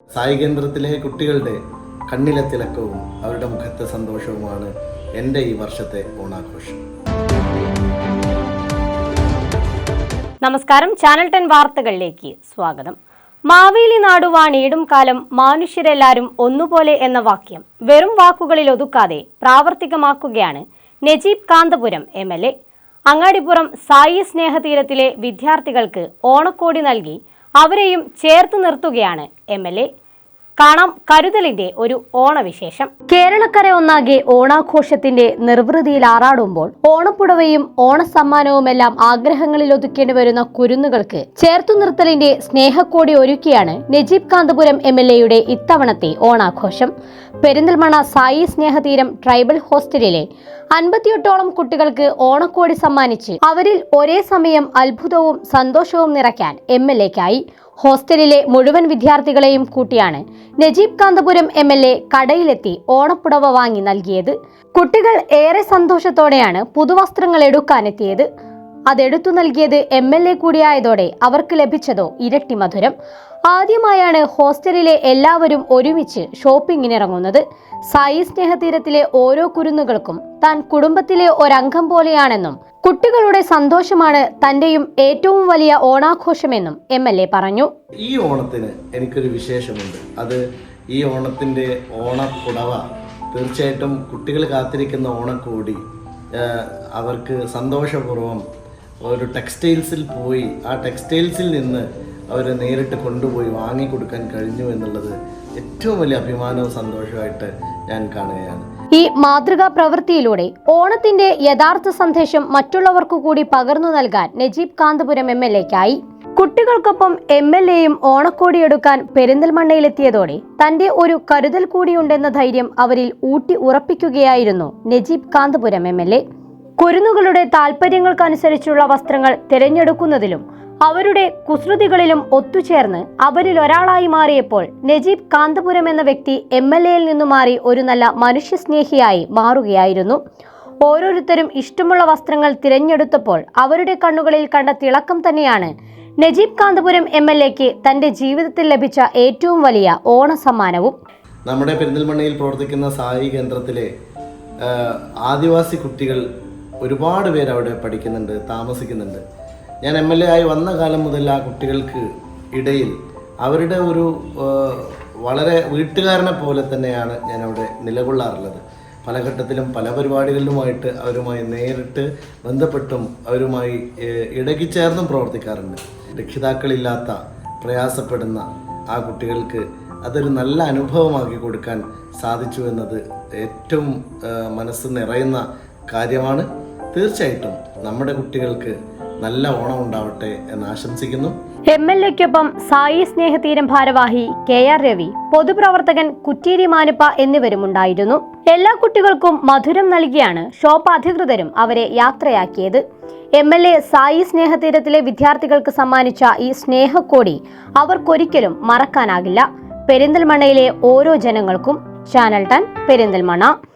സായി കേന്ദ്രത്തിലെ കുട്ടികളുടെ കണ്ണിലെ തിളക്കവും അവരുടെ മുഖത്തെ സന്തോഷവുമാണ് എന്റെ ഈ വർഷത്തെ ഓണാഘോഷം. നമസ്കാരം. ചാനൽ ടെൻ വാർത്തകളിലേക്ക് സ്വാഗതം. മാവേലി നാടുവാണീടും കാലം മനുഷ്യരെല്ലാവരും ഒന്നുപോലെ എന്ന വാക്യം വെറും വാക്കുകളിൽ ഒതുക്കാതെ പ്രാവർത്തികമാക്കുകയാണ് Najeeb Kanthapuram M L A. Angadipuram Sai സ്നേഹതീരത്തിലെ വിദ്യാർത്ഥികൾക്ക് ഓണക്കോടി നൽകി അവരെയും ചേർത്ത് നിർത്തുകയാണ് എം കാണാം കരുതലിന്റെ ഒരു ഓണവിശേഷം. കേരളക്കര ഒന്നാകെ ഓണാഘോഷത്തിന്റെ നിർവൃതിയിൽ ആറാടുമ്പോൾ ഓണപ്പുടവയും ഓണസമ്മാനവുമെല്ലാം ആഗ്രഹങ്ങളിൽ ഒതുക്കേണ്ടി വരുന്ന കുരുന്നുകൾക്ക് ചേർത്തു നിർത്തലിന്റെ സ്നേഹക്കോടി ഒരുക്കിയാണ് നജീബ് കാന്തപുരം എം എൽ എയുടെ ഇത്തവണത്തെ ഓണാഘോഷം. പെരിന്തൽമണ സായി സ്നേഹതീരം ട്രൈബൽ ഹോസ്റ്റലിലെ അൻപത്തിയെട്ടോളം കുട്ടികൾക്ക് ഓണക്കോടി സമ്മാനിച്ച് അവരിൽ ഒരേ സമയം അത്ഭുതവും സന്തോഷവും നിറയ്ക്കാൻ എം എൽ എക്കായി. ഹോസ്റ്റലിലെ മുഴുവൻ വിദ്യാർത്ഥികളെയും കൂട്ടിയാണ് Najeeb Kanthapuram M L A കടയിലെത്തി ഓണപ്പുടവ വാങ്ങി നൽകിയത്. കുട്ടികൾ ഏറെ സന്തോഷത്തോടെയാണ് പുതുവസ്ത്രങ്ങൾ എടുക്കാനെത്തിയത്. അതെടുത്തു നൽകിയത് എം എൽ എ കൂടിയായതോടെ അവർക്ക് ലഭിച്ചതോ ഇരട്ടി മധുരം. ആദ്യമായാണ് ഹോസ്റ്റലിലെ എല്ലാവരും ഒരുമിച്ച് ഷോപ്പിങ്ങിനിറങ്ങുന്നത്. സായി സ്നേഹതീരത്തിലെ ഓരോ കുരുന്നുകൾക്കും താൻ കുടുംബത്തിലെ ഒരംഗം പോലെയാണെന്നും കുട്ടികളുടെ സന്തോഷമാണ് തന്റെയും ഏറ്റവും വലിയ ഓണാഘോഷമെന്നും എം എൽ എ പറഞ്ഞു. ഈ ഓണത്തിന് എനിക്കൊരു വിശേഷമുണ്ട്. അത് ഈ ഓണത്തിന്റെ ഓണക്കുടവ തീർച്ചയായിട്ടും കുട്ടികൾ കാത്തിരിക്കുന്ന ഓണക്കോടി അവർക്ക് സന്തോഷപൂർവം ഒരു ടെക്സ്റ്റൈൽസിൽ പോയി ആ ടെക്സ്റ്റൈൽസിൽ നിന്ന് അവരെ നേരിട്ട് കൊണ്ടുപോയി വാങ്ങിക്കൊടുക്കാൻ കഴിഞ്ഞു എന്നുള്ളത് ഏറ്റവും വലിയ അഭിമാനവും സന്തോഷവുമായിട്ട് ഞാൻ കാണുകയാണ്. ഈ മാതൃകാ പ്രവൃത്തിയിലൂടെ ഓണത്തിന്റെ യഥാർത്ഥ സന്ദേശം മറ്റുള്ളവർക്കു കൂടി പകർന്നു നൽകാൻ നജീബ് കാന്തപുരം എം എൽ എക്കായി. കുട്ടികൾക്കൊപ്പം എം എൽ എയും ഓണക്കോടിയെടുക്കാൻ പെരിന്തൽമണ്ണയിലെത്തിയതോടെ തന്റെ ഒരു കരുതൽ കൂടിയുണ്ടെന്ന ധൈര്യം അവരിൽ ഊട്ടി ഉറപ്പിക്കുകയായിരുന്നു Najeeb Kanthapuram M L A. കുരുന്നുകളുടെ താല്പര്യങ്ങൾക്കനുസരിച്ചുള്ള വസ്ത്രങ്ങൾ തിരഞ്ഞെടുക്കുന്നതിലും അവരുടെ കുസൃതികളിലും ഒത്തുചേർന്ന് അവരിൽ ഒരാളായി മാറിയപ്പോൾ നജീബ് കാന്തപുരം എന്ന വ്യക്തി എം എൽ എയിൽ നിന്നു മാറി ഒരു നല്ല മനുഷ്യസ്നേഹിയായി മാറുകയായിരുന്നു. ഓരോരുത്തരും ഇഷ്ടമുള്ള വസ്ത്രങ്ങൾ തിരഞ്ഞെടുത്തപ്പോൾ അവരുടെ കണ്ണുകളിൽ കണ്ട തിളക്കം തന്നെയാണ്. നജീബ് കാന്തപുരം എം എൽ എക്ക് തന്റെ ജീവിതത്തിൽ ലഭിച്ച ഏറ്റവും വലിയ ഓണസമ്മാനവും. നമ്മുടെ പെരിന്തൽമണ്ണയിൽ പ്രവർത്തിക്കുന്ന സായി കേന്ദ്രത്തിലെ ആദിവാസി കുട്ടികൾ ഒരുപാട് പേര് അവിടെ പഠിക്കുന്നുണ്ട് താമസിക്കുന്നുണ്ട്. ഞാൻ എം എൽ എ ആയി വന്ന കാലം മുതൽ ആ കുട്ടികൾക്ക് ഇടയിൽ അവരുടെ ഒരു വളരെ വീട്ടുകാരനെ പോലെ തന്നെയാണ് ഞാൻ അവിടെ നിലകൊള്ളാറുള്ളത്. പല ഘട്ടത്തിലും പല പരിപാടികളിലുമായിട്ട് അവരുമായി നേരിട്ട് ബന്ധപ്പെട്ടും അവരുമായി ഇടയ്ക്ക് ഇടകിച്ചേർന്നും പ്രവർത്തിക്കാറുണ്ട്. രക്ഷിതാക്കളില്ലാത്ത പ്രയാസപ്പെടുന്ന ആ കുട്ടികൾക്ക് അതൊരു നല്ല അനുഭവമാക്കി കൊടുക്കാൻ സാധിച്ചു എന്നത് ഏറ്റവും മനസ്സ് നിറയുന്ന കാര്യമാണ്. തീർച്ചയായിട്ടും നമ്മുടെ കുട്ടികൾക്ക് നല്ല ഓണം ഉണ്ടാവട്ടെ എന്ന് ആശംസിക്കുന്നു. എം എൽ എക്കൊപ്പം സായി സ്നേഹതീരം ഭാരവാഹി കെ ആർ രവി പൊതുപ്രവർത്തകൻ കുറ്റേരി മാനുപ്പ എന്നിവരും ഉണ്ടായിരുന്നു എല്ലാ കുട്ടികൾക്കും മധുരം നൽകിയാണ് ഷോപ്പ് അധികൃതരും അവരെ യാത്രയാക്കിയത്. എം എൽ എ സായി സ്നേഹതീരത്തിലെ വിദ്യാർത്ഥികൾക്ക് സമ്മാനിച്ച ഈ സ്നേഹക്കോടി അവർക്കൊരിക്കലും മറക്കാനാകില്ല. പെരിന്തൽമണ്ണയിലെ ഓരോ ജനങ്ങൾക്കും. ചാനൽ ടൺ പെരിന്തൽമണ്ണ.